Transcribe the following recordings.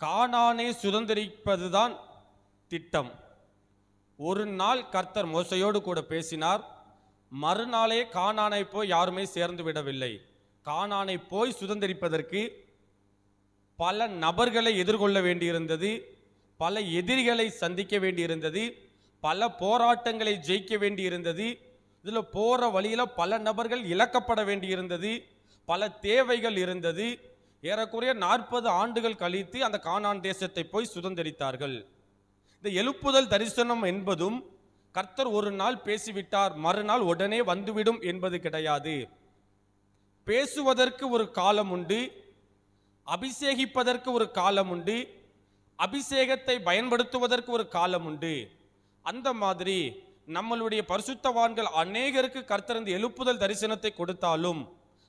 கானானை சுதந்திரிப்பதுதான் திட்டம். ஒரு நாள் கர்த்தர் மோசையோடு கூட பேசினார் மறுநாளே கானானை போய் யாருமே சேர்ந்து விடவில்லை. கானானை போய் சுதந்திரிப்பதற்கு பல நபர்களை எதிர்கொள்ள வேண்டியிருந்தது பல எதிரிகளை சந்திக்க வேண்டியிருந்தது பல போராட்டங்களை ஜெயிக்க வேண்டியிருந்தது இதில் போகிற வழியில் பல நபர்கள் இழக்கப்பட வேண்டியிருந்தது பல தேவைகள் இருந்தது. ஏறக்குறைய நாற்பது ஆண்டுகள் கழித்து அந்த கானான் தேசத்தை போய் சுதந்திரித்தார்கள். இந்த எழுப்புதல் தரிசனம் என்பதும் கர்த்தர் ஒரு நாள் பேசிவிட்டார் மறுநாள் உடனே வந்துவிடும் என்பது கிடையாது. பேசுவதற்கு ஒரு காலம் உண்டு அபிஷேகிப்பதற்கு ஒரு காலம் உண்டு அபிஷேகத்தை பயன்படுத்துவதற்கு ஒரு காலம் உண்டு. அந்த மாதிரி நம்மளுடைய பரிசுத்தவான்கள் அநேகருக்கு கர்த்தர் இந்த எழுப்புதல் தரிசனத்தை கொடுத்தாலும்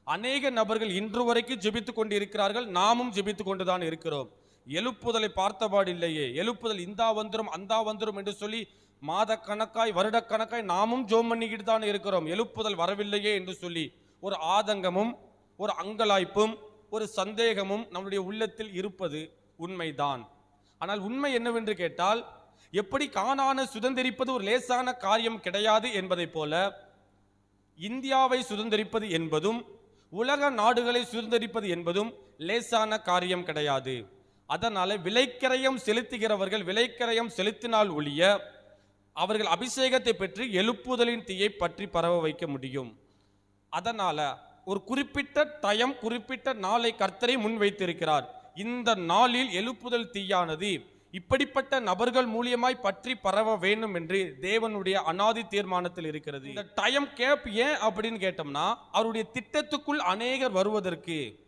அநேக நபர்கள் இன்று வரைக்கும் ஜெபித்துக் கொண்டிருக்கிறார்கள். நாமும் ஜெபித்து கொண்டுதான் இருக்கிறோம். எழுப்புதலை பார்த்தபாடில்லையே. எழுப்புதல் இந்தா வந்துரும் அந்தா வந்துரும் என்று சொல்லி மாத கணக்காய் வருட கணக்காய் நாமும் ஜோம் பண்ணிக்கிட்டு தான் இருக்கிறோம். எழுப்புதல் வரவில்லையே என்று சொல்லி ஒரு ஆதங்கமும் ஒரு அங்கலாய்ப்பும் ஒரு சந்தேகமும் நம்முடைய உள்ளத்தில் இருப்பது உண்மைதான். ஆனால் உண்மை என்னவென்று கேட்டால் எப்படி காணான சுதந்திரிப்பது ஒரு லேசான காரியம் கிடையாது என்பதைப் போல இந்தியாவை சுதந்திரிப்பது என்பதும் உலக நாடுகளை சுதந்திரிப்பது என்பதும் லேசான காரியம் கிடையாது. அதனால் விலைக்கரையம் செலுத்துகிறவர்கள் விலைக்கரையம் செலுத்தினால் ஒழிய அவர்கள் அபிஷேகத்தை பெற்று எழுப்புதலின் தீயை பற்றி பரவ வைக்க முடியும். அதனால் ஒரு குறிப்பிட்ட டயம் குறிப்பிட்ட நாளை கர்த்தரை முன்வைத்திருக்கிறார். இந்த நாளில் எழுப்புதல் தீயானது இப்படிப்பட்ட நபர்கள் மூலியமாய் பற்றி பரவ வேண்டும் என்று தேவனுடைய அனாதி தீர்மானத்தில் இருக்கிறது. இந்த டைம் கேப் ஏன் அப்படின்னு கேட்டோம்னா அவருடைய திட்டத்துக்குள் அநேகர் வருவதற்கு.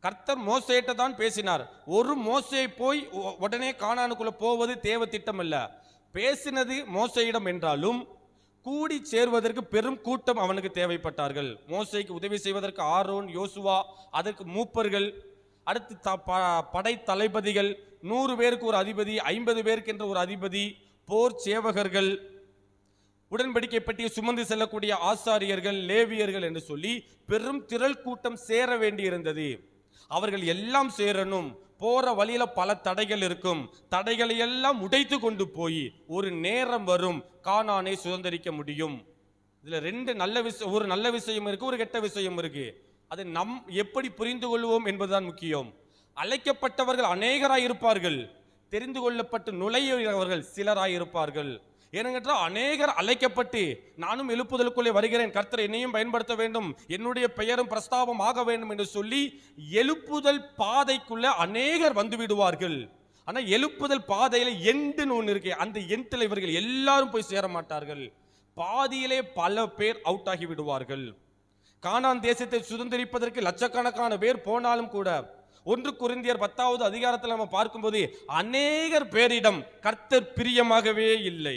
கர்த்தர் மோசையிட்ட தான் பேசினார். ஒரு மோசையை போய் உடனே காணானுக்குள்ள போவது தேவ திட்டம் அல்ல. பேசினது மோசையிடம் என்றாலும் கூடி சேர்வதற்கு பெரும் கூட்டம் அவனுக்கு தேவைப்பட்டார்கள். மோசைக்கு உதவி செய்வதற்கு ஆரோன் யோசுவா அதற்கு மூப்பர்கள் அடுத்து த- ப- படை தளபதிகள் நூறு பேருக்கு ஒரு அதிபதி ஐம்பது பேருக்கு என்ற ஒரு அதிபதி போர் சேவகர்கள் உடன்படிக்கை பற்றிய சுமந்து செல்லக்கூடிய ஆசாரியர்கள் லேவியர்கள் என்று சொல்லி பெரும் திரள் கூட்டம் சேர வேண்டியிருந்தது. அவர்கள் எல்லாம் சேரணும். போற வழியில பல தடைகள் இருக்கும். தடைகளை எல்லாம் உடைத்து கொண்டு போய் ஒரு நேரம் வரும். காணானை சுதந்திரிக்க முடியும். இதுல ரெண்டு நல்ல விஷயம் ஒரு நல்ல விஷயம் இருக்கு ஒரு கெட்ட விஷயம் இருக்கு. அதை நம் எப்படி புரிந்து கொள்வோம் என்பதுதான் முக்கியம். அழைக்கப்பட்டவர்கள் அநேகராய் இருப்பார்கள் தெரிந்து கொள்ளப்பட்டு நுழையவர்கள் சிலராய் இருப்பார்கள் ஏனென்றால் அநேகர் அழைக்கப்பட்டு நானும் எழுப்புதலுக்குள்ளே வருகிறேன். கர்த்தர் என்னையும் பயன்படுத்த வேண்டும். என்னுடைய பெயரும் பிரஸ்தாபம் ஆக வேண்டும் என்று சொல்லி எழுப்புதல் பாதைக்குள்ளே அநேகர் வந்து விடுவார்கள் ஆனால் எழுப்புதல் பாதையில் எண்டுன்னு ஒன்று இருக்கு அந்த எண்டில் இவர்கள் எல்லாரும் போய் சேர மாட்டார்கள் பாதியிலே பல பேர் அவுட் ஆகி விடுவார்கள். காணான் தேசத்தை சுதந்திரிப்பதற்கு லட்சக்கணக்கான பேர் போனாலும் கூட ஒன்று குருந்தியர் பத்தாவது அதிகாரத்தில் நம்ம பார்க்கும்போது அநேகர் பேரிடம் கர்த்தர் பிரியமாகவே இல்லை.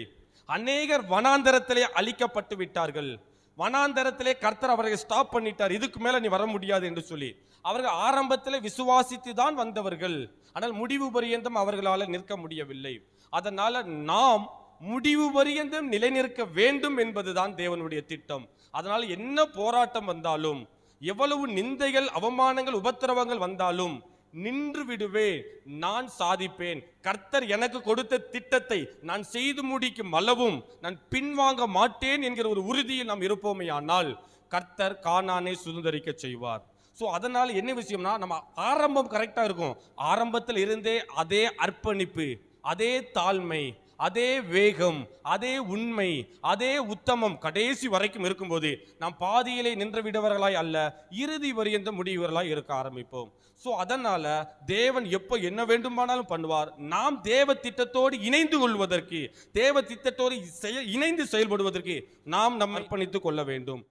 அநேகர் வனாந்தரத்திலே அழிக்கப்பட்டு விட்டார்கள். வனாந்தரத்திலே கர்த்தர் அவர்களை ஸ்டாப் பண்ணிட்டார். இதுக்கு மேல நீ வர முடியாது என்று சொல்லி. அவர்கள் ஆரம்பத்தில் விசுவாசித்து தான் வந்தவர்கள். ஆனால் முடிவு பரியந்தம் அவர்களால் நிற்க முடியவில்லை. அதனால நாம் முடிவு பரியந்தம் நிலைநிற்க வேண்டும் என்பதுதான் தேவனுடைய திட்டம். அதனால் என்ன போராட்டம் வந்தாலும் எவ்வளவு நிந்தைகள் அவமானங்கள் உபத்திரவங்கள் வந்தாலும் நின்று விடுவேன் நான் சாதிப்பேன். கர்த்தர் எனக்கு கொடுத்த திட்டத்தை நான் செய்து முடிக்கும் அளவும் நான் பின்வாங்க மாட்டேன் என்கிற ஒரு உறுதியில் நாம் இருப்போமேயானால் கர்த்தர் காணானை சுதந்திரிக்க செய்வார். ஸோ அதனால் என்ன விஷயம்னா நம்ம ஆரம்பம் கரெக்டாக இருக்கும். ஆரம்பத்தில் இருந்தே அதே அர்ப்பணிப்பு அதே தாழ்மை அதே வேகம் அதே உண்மை அதே உத்தமம் கடைசி வரைக்கும் இருக்கும்போது நாம் பாதியிலே நின்று விடுவர்களாய் அல்ல இறுதி வரியந்த முடிவர்களாய் இருக்க ஆரம்பிப்போம். ஸோ அதனால் தேவன் எப்போ என்ன வேண்டுமானாலும் பண்ணுவார். நாம் தேவ திட்டத்தோடு இணைந்து கொள்வதற்கு தேவ திட்டத்தோடு செய- இணைந்து செயல்படுவதற்கு நாம் நம்ம அர்ப்பணித்துக் கொள்ள வேண்டும்.